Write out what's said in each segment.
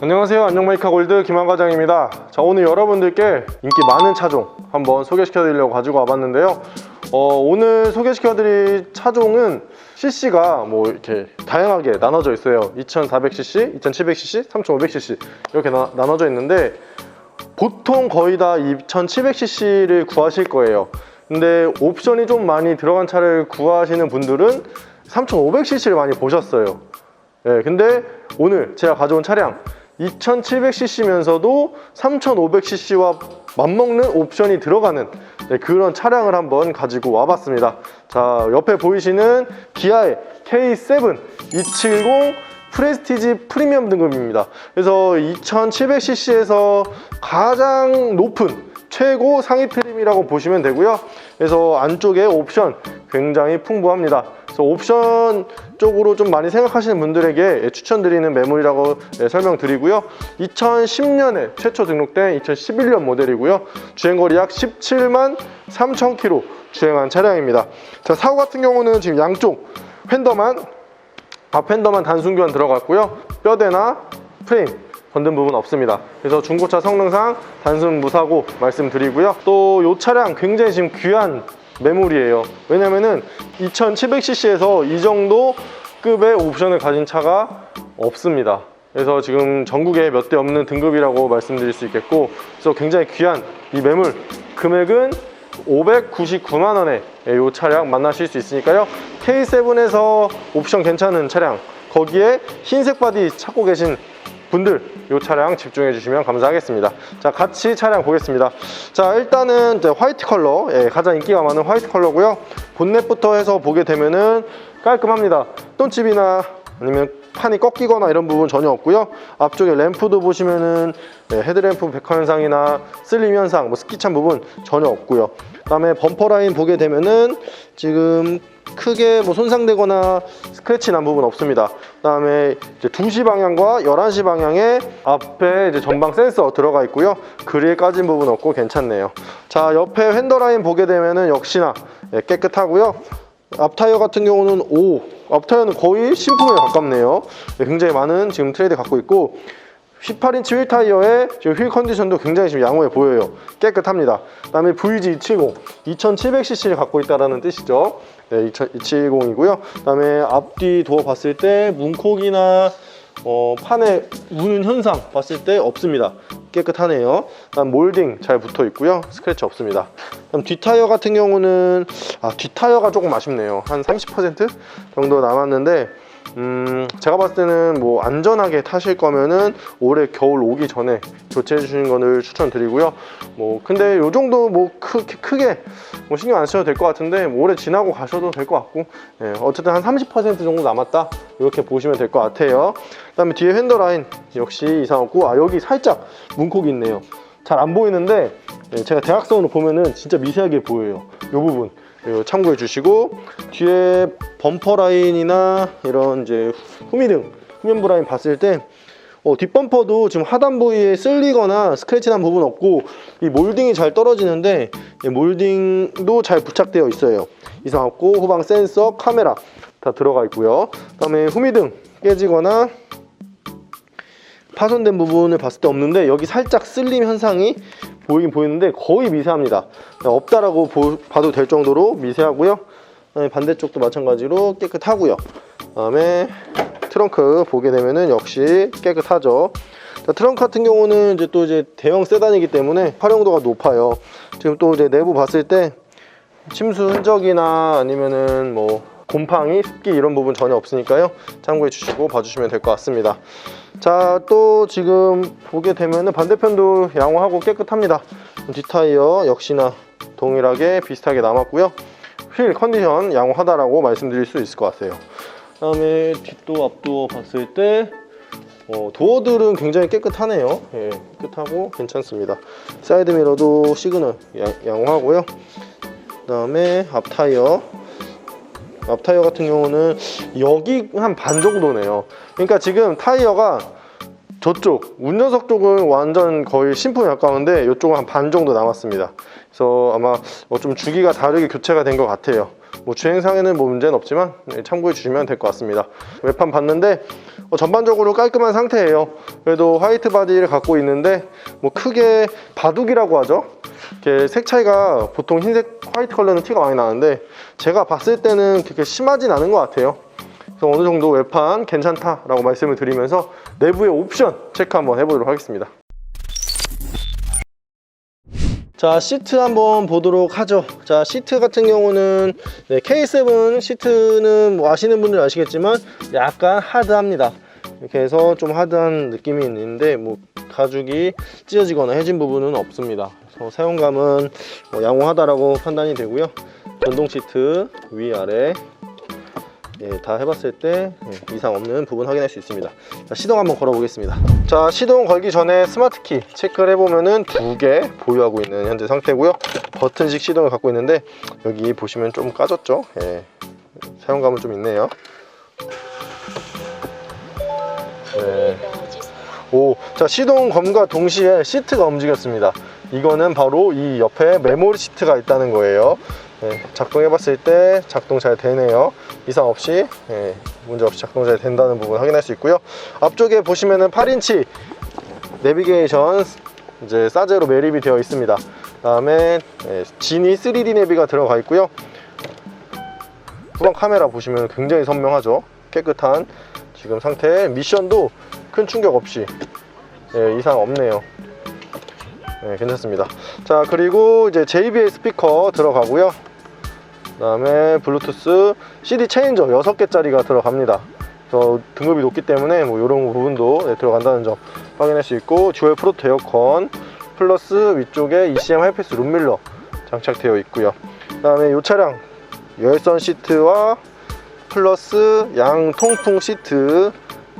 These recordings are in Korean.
안녕하세요. 안녕메이커 골드 김한 과장입니다. 자 오늘 여러분들께 인기 많은 차종 한번 소개시켜 드리려고 가지고 와봤는데요. 어, 오늘 소개시켜 드릴 차종은 CC가 뭐 이렇게 다양하게 나눠져 있어요. 2400cc, 2700cc, 3500cc 이렇게 나, 나눠져 있는데 보통 거의 다 2700cc를 구하실 거예요. 근데 옵션이 좀 많이 들어간 차를 구하시는 분들은 3500cc를 많이 보셨어요. 네, 근데 오늘 제가 가져온 차량 2700cc면서도 3500cc와 맞먹는 옵션이 들어가는 네, 그런 차량을 한번 가지고 와봤습니다. 자, 옆에 보이시는 기아의 K7 270 프레스티지 프리미엄 등급입니다. 그래서 2700cc에서 가장 높은 최고 상위 트림이라고 보시면 되고요. 그래서 안쪽에 옵션 굉장히 풍부합니다. 그래서 옵션 쪽으로 좀 많이 생각하시는 분들에게 추천드리는 매물이라고 예, 설명드리고요. 2010년에 최초 등록된 2011년 모델이고요. 주행거리 약 17만 3천 킬로 주행한 차량입니다. 자, 사고 같은 경우는 지금 양쪽 휀더만 앞 휀더만 단순 교환 들어갔고요. 뼈대나 프레임 건든 부분 없습니다. 그래서 중고차 성능상 단순 무사고 말씀드리고요. 또 이 차량 굉장히 지금 귀한 매물이에요. 왜냐면은 2700cc에서 이 정도 급의 옵션을 가진 차가 없습니다. 그래서 지금 전국에 몇 대 없는 등급이라고 말씀드릴 수 있겠고, 그래서 굉장히 귀한 이 매물 금액은 599만 원에 이 차량 만나실 수 있으니까요. K7에서 옵션 괜찮은 차량, 거기에 흰색 바디 찾고 계신 분들 이 차량 집중해 주시면 감사하겠습니다. 자 같이 차량 보겠습니다. 자 일단은 화이트 컬러. 예, 가장 인기가 많은 화이트 컬러고요. 본넷부터 해서 보게 되면은 깔끔합니다. 똔집이나 아니면 판이 꺾이거나 이런 부분 전혀 없고요. 앞쪽에 램프도 보시면은 예, 헤드램프 백화 현상이나 슬림 현상 뭐 스키찬 부분 전혀 없고요. 그 다음에 범퍼 라인 보게 되면은 지금 크게 뭐 손상되거나 스크래치 난 부분 없습니다. 그다음에 이제 2시 방향과 11시 방향에 앞에 이제 전방 센서 들어가 있고요. 그릴 까진 부분 없고 괜찮네요. 자, 옆에 휀더 라인 보게 되면은 역시나 예, 깨끗하고요. 앞 타이어 같은 경우는 5, 앞 타이어는 거의 신품에 가깝네요. 네, 굉장히 많은 지금 트레이드 갖고 있고 18인치 휠 타이어의 지금 휠 컨디션도 굉장히 지금 양호해 보여요. 깨끗합니다. 그 다음에 VG270 2700cc를 갖고 있다라는 뜻이죠. 네, 270이고요. 그 다음에 앞뒤 도어 봤을 때 문콕이나 어, 판에 우는 현상 봤을 때 없습니다. 깨끗하네요. 그다음 몰딩 잘 붙어 있고요. 스크래치 없습니다. 그다음 뒷 타이어 같은 경우는 아, 뒷 타이어가 조금 아쉽네요. 한 30% 정도 남았는데 음, 제가 봤을 때는 뭐 안전하게 타실 거면은 올해 겨울 오기 전에 교체해 주시는 거를 추천드리고요. 뭐 근데 요 정도 뭐 크, 크게 뭐 신경 안 쓰셔도 될 것 같은데 뭐 올해 지나고 가셔도 될 것 같고 예, 어쨌든 한 30% 정도 남았다 이렇게 보시면 될 것 같아요. 그 다음에 뒤에 핸더 라인 역시 이상 없고 아 여기 살짝 문콕이 있네요. 잘 안 보이는데 예, 제가 대각선으로 보면은 진짜 미세하게 보여요. 이 부분 참고해 주시고 뒤에 범퍼 라인이나 이런 이제 후미등 후면부 라인 봤을 때 어, 뒷범퍼도 지금 하단 부위에 쓸리거나 스크래치 난 부분 없고 이 몰딩이 잘 떨어지는데 이 몰딩도 잘 부착되어 있어요. 이상 없고 후방 센서 카메라 다 들어가 있고요. 그 다음에 후미등 깨지거나 파손된 부분을 봤을 때 없는데 여기 살짝 쓸림 현상이 보이긴 보이는데 거의 미세합니다. 없다라고 보- 봐도 될 정도로 미세하고요 반대쪽도 마찬가지로 깨끗하고요 그 다음에 트렁크 보게 되면은 역시 깨끗하죠 자, 트렁크 같은 경우는 이제 또 이제 대형 세단이기 때문에 활용도가 높아요 지금 또 이제 내부 봤을 때 침수 흔적이나 아니면은 뭐 곰팡이, 습기 이런 부분 전혀 없으니까요. 참고해 주시고 봐주시면 될 것 같습니다. 자, 또 지금 보게 되면은 반대편도 양호하고 깨끗합니다. 뒷타이어 역시나 동일하게 비슷하게 남았고요. 휠 컨디션 양호하다라고 말씀드릴 수 있을 것 같아요. 그 다음에 뒷도 앞도 봤을 때 어, 도어들은 굉장히 깨끗하네요. 예, 깨끗하고 괜찮습니다. 사이드 미러도 시그널 양, 양호하고요. 그 다음에 앞 타이어 앞 타이어 같은 경우는 여기 한 반 정도네요. 그러니까 지금 타이어가 저쪽 운전석 쪽은 완전 거의 신품에 가까운데 이쪽은 한 반 정도 남았습니다. 그래서 아마 뭐 좀 주기가 다르게 교체가 된 것 같아요. 뭐 주행상에는 뭐 문제는 없지만 네, 참고해 주시면 될 것 같습니다. 외판 봤는데 어, 전반적으로 깔끔한 상태예요. 그래도 화이트 바디를 갖고 있는데 뭐 크게 바둑이라고 하죠. 이렇게 색 차이가 보통 흰색 화이트 컬러는 티가 많이 나는데 제가 봤을 때는 그렇게 심하진 않은 것 같아요. 그래서 어느 정도 외판 괜찮다라고 말씀을 드리면서 내부의 옵션 체크 한번 해보도록 하겠습니다. 자 시트 한번 보도록 하죠. 자 시트 같은 경우는 네, K7 시트는 뭐 아시는 분들 아시겠지만 약간 하드합니다. 이렇게 해서 좀 하드한 느낌이 있는데 뭐 가죽이 찢어지거나 해진 부분은 없습니다. 그래서 사용감은 뭐 양호하다라고 판단이 되고요. 전동 시트 위아래 예, 다 해봤을 때 예, 이상 없는 부분 확인할 수 있습니다. 자, 시동 한번 걸어 보겠습니다. 자, 시동 걸기 전에 스마트키 체크를 해보면은 두 개 보유하고 있는 현재 상태고요. 버튼식 시동을 갖고 있는데 여기 보시면 좀 까졌죠? 예, 사용감은 좀 있네요. 네. 오, 자 시동 검과 동시에 시트가 움직였습니다. 이거는 바로 이 옆에 메모리 시트가 있다는 거예요. 네, 작동해 봤을 때 작동 잘 되네요. 이상 없이 예, 문제 없이 작동 잘 된다는 부분 확인할 수 있고요. 앞쪽에 보시면은 8인치 내비게이션 이제 사제로 매립이 되어 있습니다. 다음에 예, 지니 3D 내비가 들어가 있고요. 후방 카메라 보시면 굉장히 선명하죠. 깨끗한 지금 상태. 미션도 큰 충격 없이 예, 이상 없네요. 네, 괜찮습니다. 자, 그리고 이제 JBL 스피커 들어가고요. 그 다음에 블루투스 CD 체인저 6개짜리가 들어갑니다. 그래서 등급이 높기 때문에 뭐 이런 부분도 네, 들어간다는 점 확인할 수 있고 듀얼 프로토 에어컨 플러스 위쪽에 ECM 하이패스 룸밀러 장착되어 있고요. 그 다음에 이 차량 열선 시트와 플러스 양 통풍 시트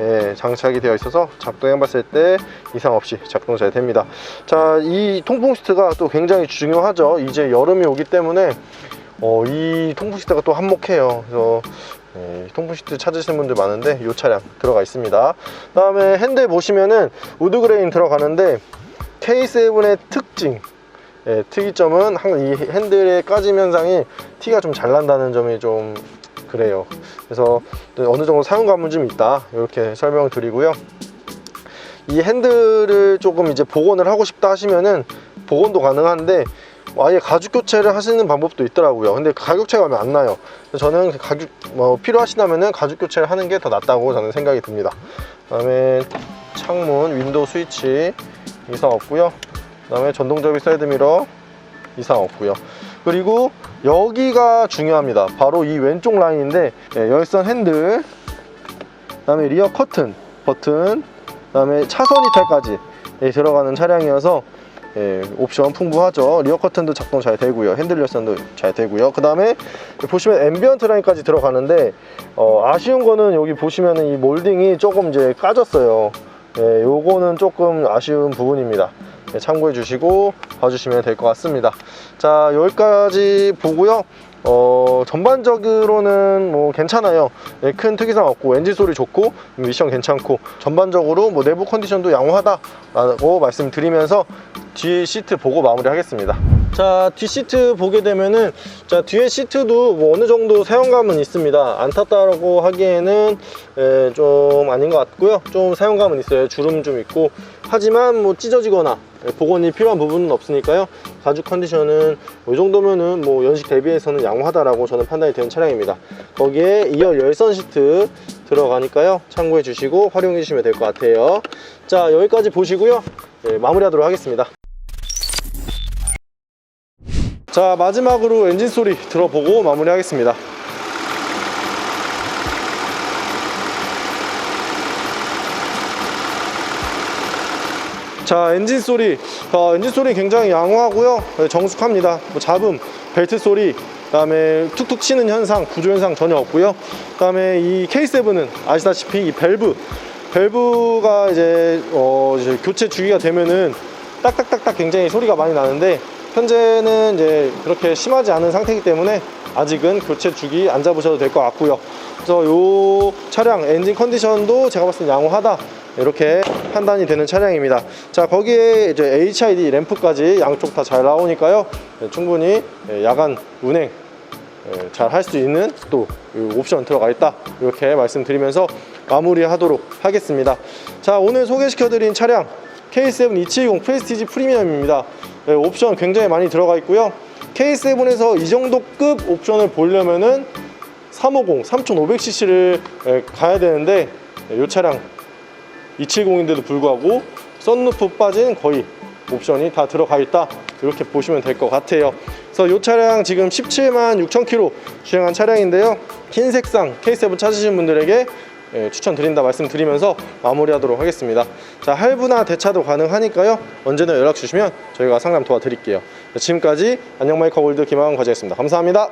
예, 장착이 되어 있어서 작동해 봤을 때 이상 없이 작동 잘 됩니다. 자, 이 통풍 시트가 또 굉장히 중요하죠. 이제 여름이 오기 때문에 어, 이 통풍 시트가 또 한몫해요. 그래서 예, 통풍 시트 찾으시는 분들 많은데 이 차량 들어가 있습니다. 그다음에 핸들 보시면은 우드 그레인 들어가는데 K7의 특징 예, 특이점은 항상 이 핸들의 까짐 현상이 티가 좀 잘 난다는 점이 좀 그래요. 그래서 어느 정도 사용감은 좀 있다. 이렇게 설명을 드리고요. 이 핸들을 조금 이제 복원을 하고 싶다 하시면은 복원도 가능한데 아예 가죽 교체를 하시는 방법도 있더라고요. 근데 가격 차이가 안 나요. 저는 가죽 뭐 필요하시다면은 가죽 교체를 하는 게 더 낫다고 저는 생각이 듭니다. 그 다음에 창문, 윈도우 스위치 이상 없고요. 그 다음에 전동접이 사이드 미러 이상 없고요. 그리고 여기가 중요합니다. 바로 이 왼쪽 라인인데 예, 열선 핸들, 그 다음에 리어 커튼 버튼, 그 다음에 차선 이탈까지 예, 들어가는 차량이어서 예, 옵션 풍부하죠. 리어 커튼도 작동 잘 되고요. 핸들 열선도 잘 되고요. 그 다음에 보시면 앰비언트 라인까지 들어가는데 어, 아쉬운 거는 여기 보시면은 이 몰딩이 조금 이제 까졌어요. 예, 요거는 조금 아쉬운 부분입니다. 예, 참고해 주시고 봐주시면 될 것 같습니다. 자, 여기까지 보고요. 어, 전반적으로는 뭐 괜찮아요. 예, 큰 특이사항 없고 엔진 소리 좋고 미션 괜찮고 전반적으로 뭐 내부 컨디션도 양호하다라고 말씀드리면서 뒤 시트 보고 마무리하겠습니다. 자, 뒤 시트 보게 되면은 자, 뒤에 시트도 뭐 어느 정도 사용감은 있습니다. 안 탔다고 하기에는 예, 좀 아닌 것 같고요. 좀 사용감은 있어요. 주름 좀 있고 하지만 뭐 찢어지거나 예, 복원이 필요한 부분은 없으니까요. 가죽 컨디션은 뭐이 정도면은 뭐 연식 대비해서는 양호하다라고 저는 판단이 되는 차량입니다. 거기에 2열 열선 시트 들어가니까요. 참고해 주시고 활용해 주시면 될 것 같아요. 자, 여기까지 보시고요. 예, 마무리하도록 하겠습니다. 자, 마지막으로 엔진 소리 들어보고 마무리하겠습니다. 자 엔진 소리. 어, 엔진 소리 굉장히 양호하고요. 네, 정숙합니다. 뭐 잡음 벨트 소리 그다음에 툭툭 치는 현상 구조 현상 전혀 없고요. 그다음에 이 K7은 아시다시피 이 밸브 밸브가 이제, 어, 이제 교체 주기가 되면은 딱딱딱딱 굉장히 소리가 많이 나는데 현재는 이제 그렇게 심하지 않은 상태이기 때문에 아직은 교체 주기 안 잡으셔도 될 것 같고요. 그래서 요 차량 엔진 컨디션도 제가 봤을 때 양호하다. 이렇게 판단이 되는 차량입니다. 자 거기에 이제 HID 램프까지 양쪽 다 잘 나오니까요. 네, 충분히 예, 야간 운행 잘 할 수 있는 또 옵션 들어가 있다 이렇게 말씀드리면서 마무리하도록 하겠습니다. 자 오늘 소개시켜드린 차량 K7 270 프레스티지 프리미엄입니다. 네, 옵션 굉장히 많이 들어가 있고요. K7에서 이 정도 급 옵션을 보려면은 350, 3500cc를 가야 되는데 이 차량 270인데도 불구하고 썬루프 빠진 거의 옵션이 다 들어가 있다. 이렇게 보시면 될 것 같아요. 그래서 이 차량 지금 17만 6천 킬로 주행한 차량인데요. 흰 색상 K7 찾으신 분들에게 예, 추천드린다 말씀드리면서 마무리하도록 하겠습니다. 자 할부나 대차도 가능하니까요. 언제나 연락 주시면 저희가 상담 도와드릴게요. 지금까지 안녕마이커 월드 김하은 과장이었습니다. 감사합니다